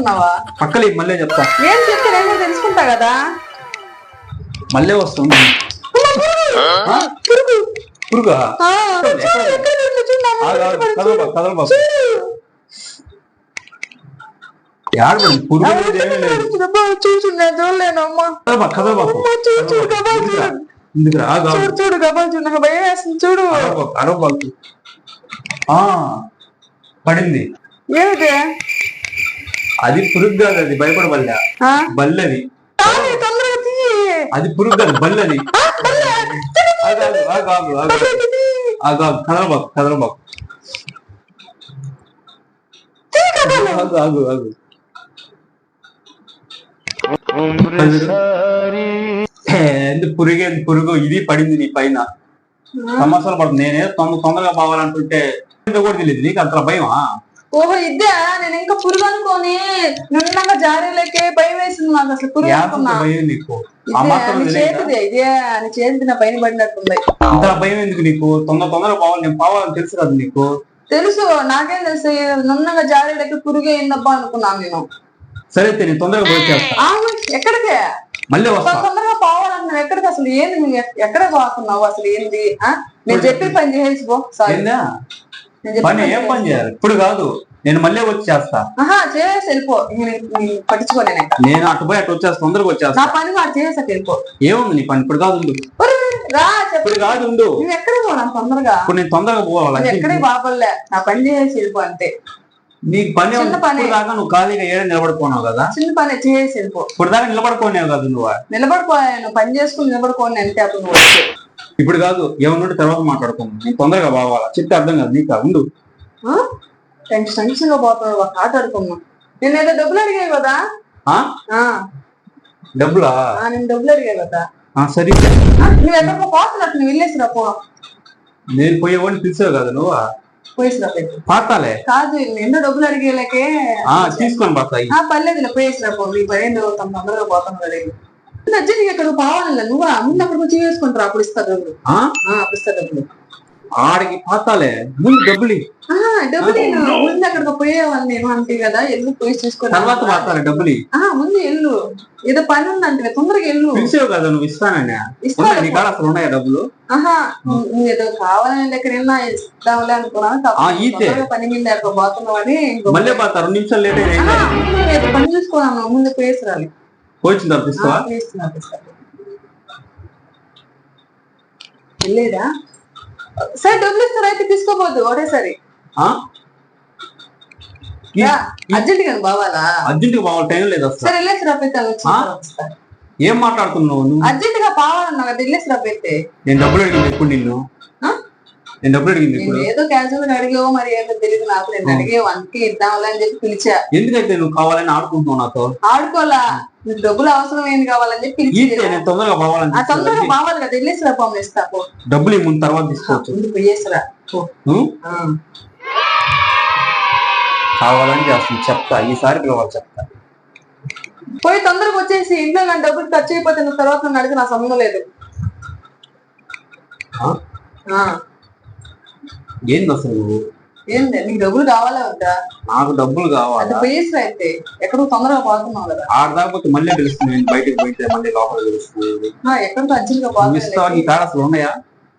పోతున్నావా పక్కలే మళ్ళీ చెప్తా. ఏం చెప్తే నేను తెలుసుకుంటా కదా? మళ్ళీ వస్తుంది? పురుగు చూడు. గబాలు? చూడు. భయం వేస్తుంది చూడు. ఆ పడింది. ఏమిటి అది పురుగు కాదు అది భయపడబల్లా? బల్లది. అది పురుగు కాదు బల్లది. ఆగు, ఆగు, ఆగు, కదలబాకు కదలబాకు. పురుగు పురుగు? ఇది పడింది నీ పైన. సమస్యలు పడుతుంది. నేనే తొందర తొందరగా పోవాలంటుంటే కూడా తెలియదు. నీకు అంత భయమా? ఓహో ఇద్దా నేను ఇంకా పురుగు అనుకోని నున్నగా జారీలకే భయం వేసింది నాకు అసలు పురుగు అనుకున్నా. ఇదే? చేతిదే ఇదే నీ చేతి నా పైన పడినట్టుంది. అంత భయం ఎందుకు నీకు? తొందర తొందరగా పోవాలి నేను పోవాలని తెలుసు కదా నీకు. తెలుసు నాకేం తెలుసు నున్నగా జారీలకి పురుగే అయిందబ్బా అనుకున్నాను నేను. సరే నేను తొందరగా ఎక్కడికే? మళ్ళీ తొందరగా పోవాలంటున్నావు ఎక్కడికి అసలు ఏంది ఎక్కడ పోతున్నావు అసలు ఏంది ఆ? నేను చెప్పి పని చేసి పో సారీ పని ఏం పని చేయాలి ఇప్పుడు కాదు నేను మళ్ళీ వచ్చి చేస్తా. ఆహా చేసి వెళ్ళిపో. నేను- పట్టించుకోలేను అటు పోయి అటు వచ్చేస్తా తొందరగా నా వచ్చేస్తా పని వాడు చేసాక వెళ్ళిపో. ఏముంది నీ పని? ఇప్పుడు కాదు ఉండు. ఇప్పుడు కాదు ఉండు. పోనా తొందరగా? ఇప్పుడు నేను తొందరగా పోవాలి ఎక్కడికి బాపల్లే నా పని చేసి వెళ్ళిపో అంతే. నీకు పని దాకా నువ్వు ఖాళీగా ఏడ నిలబడుకోనావు కదా? చిన్న పని చేసి వెళ్ళిపో. ఇప్పుడు దాకా నిలబడుకోనేవు కదా నువ్వు? నిలబడిపోయాను పని చేసుకుని నిలబడుకోని అంటే అప్పుడు నువ్వు ఇప్పుడు కాదు ఏమన్నా తర్వాత మాట్లాడుకుందాం? నేను తొందరగా పోవాలా చెప్తే అర్థం కాదు నీకు ఉండు. టెన్షన్ టెన్షన్గా ఒక ఆట ఆడుకున్నా నేను ఏదో డబ్బులు అడిగాయి కదా? ఆ? ఆ, డబ్బులా? నేను డబ్బులు అడిగాయి కదా? ఆ, సరే. నువ్వు ఎక్కడికో పోతున్నట్టు నువ్వు వెళ్ళేసిరా పో. నేను పోయేవాడిని పిలిచావు కదా నువ్వు? పాతాలే? కాదు ఎన్నో డబ్బులు అడిగేలాకే. ఆ తీసుకొని పోతాయి. ఆ పర్లేదులే పోయేసిరా పో. నీ పని ఏందో తమ తొందరగా పోతాను కదా అర్జెంట్ ఎక్కడ కావాలన్నా నువ్వా? ముందు అక్కడ వచ్చి వేసుకుంటారా అప్పుడు ఇస్తా డబ్బులు. అప్పుడు ఇస్తా డబ్బులు. ఆడికి పాతాలే. ముందు డబ్బులు డబ్బులు ముందు అక్కడికి పోయేవాళ్ళు నేను అంటే కదా ఎల్లు పోయి చూసుకొని తర్వాత పాతాలే డబ్బులు ముందు ఎల్లు. ఏదో పని ఉందంటే తొందరగా ఎల్లు. పిలిచావు కదా నువ్వు ఇస్తానని ఇస్తా ఉన్నాయి నీ కాడ అసలు ఉన్నాయా డబ్బులు? ఆహా ఏదో కావాలని దగ్గర ఇద్దాంలే అనుకున్నాను పని మీద పోతున్నావు అని మళ్ళీ పాతా రెండు నిమిషాలు లేట్ పని చూసుకున్నాను ముందు పోయేసిరాలి వచ్చిన తర్వాత ఇస్తావా వెళ్ళేదా? సరే డబ్బులు ఇస్తారా అయితే తీసుకోపోదు ఒకటేసారి అర్జెంట్గా బావాలా? అర్జెంట్గా టైం లేదు సరే వెళ్ళేసి? ఏం మాట్లాడుతున్నావు నువ్వు? అర్జెంట్గా పావాలన్నా కదా వెళ్ళేసి రాబోతే నేను డబ్బులు అడిగింది ఎప్పుడు నిన్ను? నేను డబ్బులు అడిగింది ఏదో క్యాజువల్ అడిగావో మరి ఏదో తెలియదు నాకు. నేను అడిగే అందుకే ఇద్దాంలే అని చెప్పి పిలిచా. ఎందుకైతే నువ్వు కావాలని ఆడుకుంటున్నావు నాతో? ఆడుకోలా నీకు డబ్బులు అవసరం ఏంది కావాలని చెప్పి నేను తొందరగా తొందరగా బావాలి కదా వెళ్ళేసి రా పాము ఇస్తా డబ్బులు ముందు తర్వాత తీసుకోవచ్చు. ముందు పోయేసిరా. కావాలని చేస్తుంది చెప్తా. ఈసారి పిలవాలి చెప్తా. పోయి తొందరగా వచ్చేసి ఇంట్లో కానీ డబ్బులు ఖర్చు అయిపోతే నువ్వు తర్వాత నన్ను అడిగి నా సంబంధం లేదు. ఏంది అసలు నువ్వు? ఏంది? నీకు డబ్బులు కావాలా వద్దా? నాకు డబ్బులు కావాలా? పోయేసిరా అయితే. ఎక్కడో తొందరగా పోతున్నావు కదా. మళ్ళీ తెలుస్తుంది బయటకు పోయితే మళ్ళీ లోపల తెలుస్తుంది ఆ, ఎక్కడికో అర్జెంట్గా నువ్వు ఇస్తావా నీ పోతున్నావు కాడ అసలు ఉన్నాయా?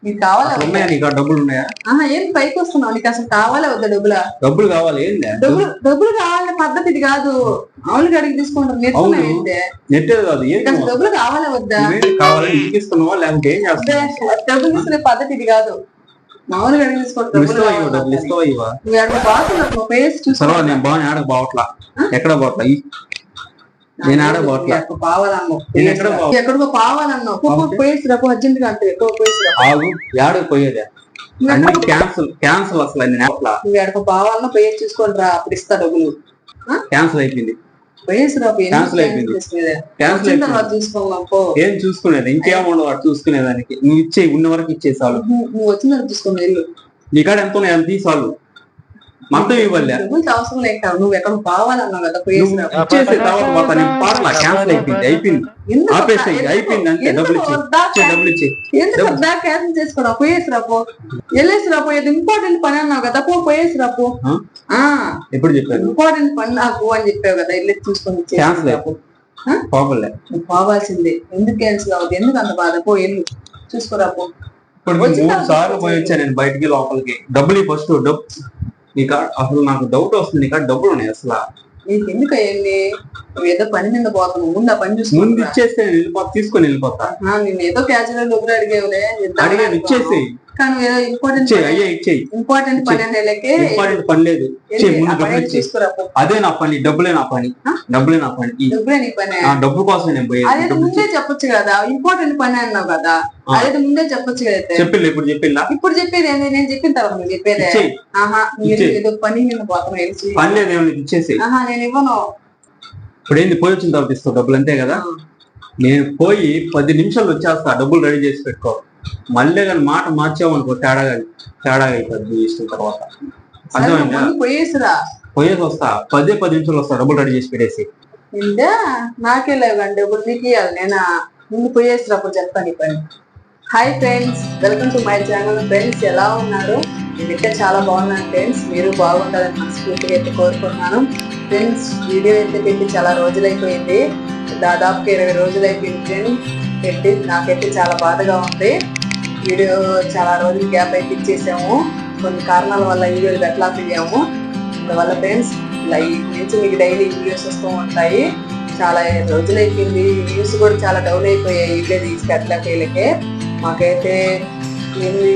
నీకు కావాలా? ఉన్నాయా నీ కాడ డబ్బులు ఉన్నాయా? ఆహా ఏం పైకి వస్తున్నావు? నీకు అసలు కావాలా వద్దా డబ్బులా? డబ్బులు కావాలి ఏంది? డబ్బులు డబ్బులు కావాలనే పద్ధతి ఇది కాదు. మామూలుగా అడిగి తీసుకుంటారు నెట్టేది కాదు. నీకు డబ్బులు కావాలా వద్దా? ఇస్తున్నావా? లేకపోతే ఏం చేస్తున్నావు? డబ్బులు తీసుకునే పద్ధతి ఇది కాదు. మామూలుగా నువ్వు ఎక్కడ సరే నేను బాగా ఆడకు బావట్లా. ఎక్కడ బావట్లా? ఈ- నేను ఆడ బావట్లా. పావాలన్నావు ఎక్కడికో అర్జెంట్గా అంటే ఎక్కువ ఆగు పోయేదే. నువ్వు అన్ని ఎక్కడ- క్యాన్సిల్ క్యాన్సిల్ అసలు నేను నువ్వు ఎక్కడికో పావాలన్నా రా అప్పుడు ఇస్తా డబ్బులు. క్యాన్సిల్ అయిపోయింది. ఏం చూసుకునేది? ఇంకేం ఉండదు వాడు చూసుకునేదానికి. నువ్వు ఇచ్చే ఉన్న వరకు ఇచ్చే చాలు నువ్వు వచ్చిన చూసుకోమా ఇల్లు నీ కాడ ఎంత ఉన్నాయి అంత తీసాలు మొత్తం ఇవ్వలే. అవసరం లేక నువ్వు ఎక్కడ కావాలన్నావు కదా. ఇచ్చేసి తర్వాత నేను పాటలా క్యాన్సిల్ అయిపోయింది అయిపోయింది. ఎందుకు ఆపేసేయ్, ఎందుకు? అయిపోయింది అంతే, ఎందుకు డబ్బులు ఇచ్చేయ్. వద్దా? ఇచ్చే డబ్బులు ఇచ్చే ఎందుకు వద్దా? క్యాన్సిల్ చేసుకోవడం పోయేసి రాపో వెళ్ళేసి రాపో ఇది ఇంపార్టెంట్ పని అన్నావు కదా పో పోయేసి రాపో ఎప్పుడు చెప్పారు? ఇంపార్టెంట్ పని నాకు అని చెప్పావు కదా వెళ్ళి చూసుకొని క్యాన్సిల్. పోగలే నువ్వు పోవాల్సిందే. ఎందుకు క్యాన్సిల్ అవ్వదు ఎందుకు అంత బాధ? పో వెళ్ళు. చూసుకోరాపో ఇప్పుడు మూడు సార్లు పోయి వచ్చా నేను బయటికి లోపలికి. డబ్బులు ఫస్ట్ డబ్బు. నీకు? అసలు నాకు డౌట్ వస్తుంది నీకు? డబ్బులు ఉన్నాయి అసలు. నీకు ఎందుకు అయ్యింది? నువ్వు ఏదో పని మీద పోతున్నావు. ముందు ఆ పని ముందు చూసుకుంటా ఇచ్చేస్తే నేను వెళ్ళిపోతా తీసుకొని వెళ్ళిపోతా. నేను ఏదో క్యాజువల్ డబ్బులు అడిగేవులే అడిగాను ఇచ్చేసి కానీ ఏదో ఇంపార్టెంట్ ఇంపార్టెంట్ పని ఇంపార్టెంట్ పని లేదు. అదే నా పని డబ్బులే నా పని? డబ్బులే నా పని. డబ్బులే నీ పని. ఆ డబ్బు కోసం నేను పోయేది. ముందే చెప్పొచ్చు కదా. ఇంపార్టెంట్ పని అన్నావు కదా. అదే ముందే చెప్పొచ్చు కదా. చెప్పిల్లా ఇప్పుడు చెప్పిల్లా? ఇప్పుడు చెప్పేది ఏంది? నేను చెప్పిన తర్వాత నువ్వు చెప్పేదే. ఆహా. ఏదో పని పోతున్నావు తెలిసి పని లేదు ఏమో నీకు ఇచ్చేసి ఆహా నేను ఇవ్వను. ఇప్పుడు ఏంది? పోయి వచ్చిన తర్వాత ఇస్తావు డబ్బులు అంతే కదా? నేను పోయి పది నిమిషాలు వచ్చేస్తా. డబ్బులు రెడీ చేసి పెట్టుకో. మళ్ళీ కానీ మాట మార్చావు అనుకో తేడా తేడా అయిపోద్ది ఇష్టం తర్వాత. అర్థమైందా? పోయేసిరా. పోయేసి వస్తా. పదే పది నిమిషాలు వస్తా డబ్బులు రెడీ చేసి పెట్టేసి. నాకే లేవు కానీ డబ్బులు నీకు ఇవ్వాలి. నేనా? ముందు పోయేసిరా అప్పుడు చెప్తాను పని hi friends welcome to my channel friends ఎలా ఉన్నారు? నేనైతే చాలా బాగున్నాను ఫ్రెండ్స్ మీరు బాగుంటారని మనస్ఫూర్తిగా అయితే కోరుకుంటున్నాను. ఫ్రెండ్స్ వీడియో అయితే పెట్టి చాలా రోజులైపోయింది. దాదాపుగా ఇరవై రోజులు అయిపోయింది పెట్టి నాకైతే చాలా బాధగా ఉంది. వీడియో చాలా రోజులు గ్యాప్ అయితే ఇచ్చేసాము. కొన్ని కారణాల వల్ల వీడియోలు పెట్టలేకపోయాము అందువల్ల ఫ్రెండ్స్ లైవ్ నుంచి మీకు డైలీ వీడియోస్ వస్తూ ఉంటాయి. చాలా రోజులు అయిపోయింది. వ్యూస్ కూడా చాలా డౌన్ అయిపోయాయి. వీడియో తీసి పెట్టలేకే మాకైతే ఏంది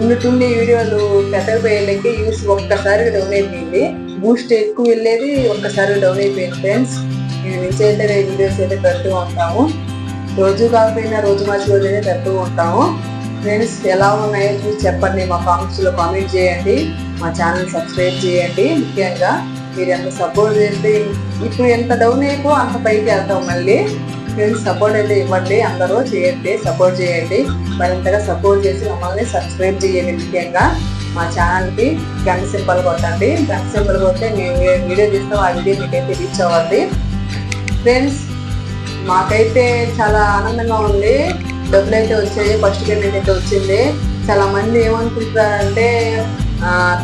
ఉన్నట్టుండి వీడియోలు పెట్టకపోయేళ్ళకి వ్యూస్ ఒక్కసారి డౌన్ అయిపోయింది. బూస్ట్ ఎక్కువ వెళ్ళేది ఒక్కసారి డౌన్ అయిపోయింది ఫ్రెండ్స్. నేను నుంచి అయితే వీడియోస్ అయితే పెడుతూ ఉంటాము. రోజు కాకపోయినా రోజు మార్చి రోజు అయితే పెడుతూ ఉంటాము. ఫ్రెండ్స్ ఎలా ఉన్నాయో చూసి చెప్పండి. మా కామెంట్స్లో కామెంట్ చేయండి. మా ఛానల్ సబ్స్క్రైబ్ చేయండి. ముఖ్యంగా మీరు ఎంత సపోర్ట్ చేస్తే ఇప్పుడు ఎంత డౌన్ అయిపో అంత పైకి వెళ్తాం మళ్ళీ. ఫ్రెండ్స్ సపోర్ట్ అయితే ఇవ్వండి. అందరూ చేయండి సపోర్ట్ చేయండి. మరింతగా సపోర్ట్ చేసి మమ్మల్ని సబ్స్క్రైబ్ చేయండి ముఖ్యంగా. మా ఛానల్కి గంట సింబల్ కొట్టండి. గంట సింపుల్ కొడితే మేము వీడియో తీస్తాం ఆ వీడియో మీకైతే రీచ్ అవ్వండి. ఫ్రెండ్స్ మాకైతే చాలా ఆనందంగా ఉంది. డబ్బులు అయితే వచ్చాయి ఫస్ట్ పేమెంట్ అయితే వచ్చింది. చాలా మంది ఏమనుకుంటారంటే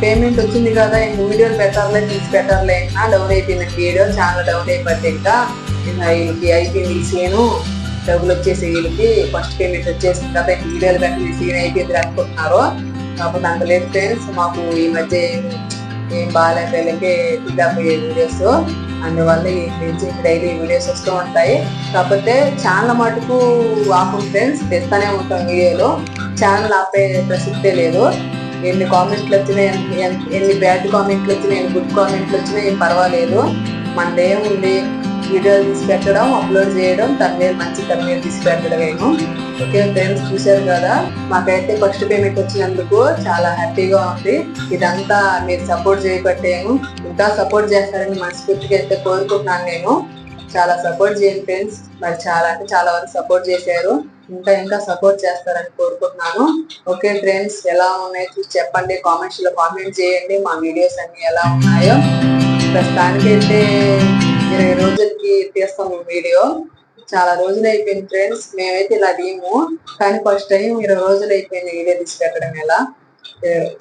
పేమెంట్ వచ్చింది కదా ఇంక వీడియోలు పెట్టాలే తీసి పెట్టాలే అయినా డౌన్ అయిపోయింది వీడియో చాలా డౌన్ అయిపోతే ఇంకా. వీళ్ళకి అయిపోయింది సీను డబ్బులు వచ్చేసి వీళ్ళకి ఫస్ట్ పేమెంట్ వచ్చేసింది కదా ఇంక వీడియోలు పెట్టి సీన్ అయిపోయింది అనుకుంటున్నారు. కాకపోతే అంత లేదు ఫ్రెండ్స్ మాకు ఈ మధ్య ఏం- ఏం బాగాలేదు వీడియోస్ అందువల్ల ఈ నుంచి డైలీ వీడియోస్ వస్తూ ఉంటాయి. కాకపోతే ఛానల్ మటుకు ఆపు ఫ్రెండ్స్ తెస్తానే ఉంటాం వీడియోలో. ఛానల్ ఆపే ప్రసక్తే లేదు. ఎన్ని కామెంట్లు వచ్చినాయి ఎన్ని- ఎన్ని- బ్యాడ్ కామెంట్లు వచ్చినాయి ఎన్ని గుడ్ కామెంట్లు వచ్చినాయి ఏం పర్వాలేదు. మనదేముంది వీడియోలు తీసి పెట్టడం అప్లోడ్ చేయడం తమిళ మంచి తమిళ తీసి పెట్టడమేమో ఓకే ఫ్రెండ్స్ చూశారు కదా? మాకైతే ఫస్ట్ పేమెంట్ వచ్చినందుకు చాలా హ్యాపీగా ఉంది. ఇదంతా మీరు సపోర్ట్ చేయబట్టేము. ఇంకా సపోర్ట్ చేస్తారని మనస్ఫూర్తిగా అయితే కోరుకుంటున్నాను నేను. చాలా సపోర్ట్ చేయండి ఫ్రెండ్స్ మరి చాలా అంటే చాలా వరకు సపోర్ట్ చేశారు. ఇంకా ఇంకా సపోర్ట్ చేస్తారని కోరుకుంటున్నాను. ఓకే ఫ్రెండ్స్ ఎలా ఉన్నాయో? చూసి చెప్పండి. కామెంట్స్లో కామెంట్ చేయండి. మా వీడియోస్ అన్ని ఎలా ఉన్నాయో. ప్రస్తుతానికైతే ఇరవై రోజులకి తీస్తాము వీడియో. చాలా రోజులు అయిపోయింది ఫ్రెండ్స్. మేమైతే ఇలా తీయము కానీ ఫస్ట్ టైం ఇరవై రోజులు అయిపోయింది వీడియో తీసి పెట్టడం ఎలా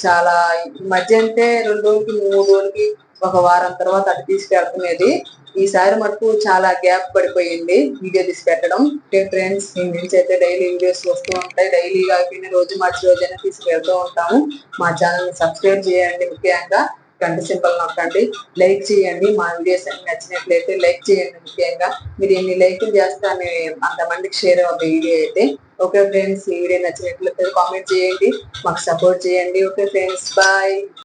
చాలా మధ్య అంటే రెండు రోజులకి మూడు రోజులకి ఒక వారం తర్వాత అటు తీసి పెడుతున్నది ఈసారి మటుకు చాలా గ్యాప్ పడిపోయింది వీడియో తీసి పెట్టడం ఫ్రెండ్స్ దీని నుంచి అయితే డైలీ వీడియోస్ వస్తూ ఉంటాయి. డైలీ కాకపోయినా రోజు మార్చి రోజైనా తీసి పెడుతూ ఉంటాము. మా ఛానల్ని సబ్స్క్రైబ్ చేయండి ముఖ్యంగా. గంట సింబల్ నొక్కండి లైక్ చేయండి. మా వీడియోస్ అన్ని నచ్చినట్లయితే లైక్ చేయండి ముఖ్యంగా. మీరు ఎన్ని లైక్లు చేస్తాను అంతమందికి షేర్ అవుతుంది వీడియో అయితే. Okay friends. ఈ వీడియో నచ్చినట్లయితే కామెంట్ చేయండి. మాకు సపోర్ట్ చేయండి. Okay friends. బాయ్.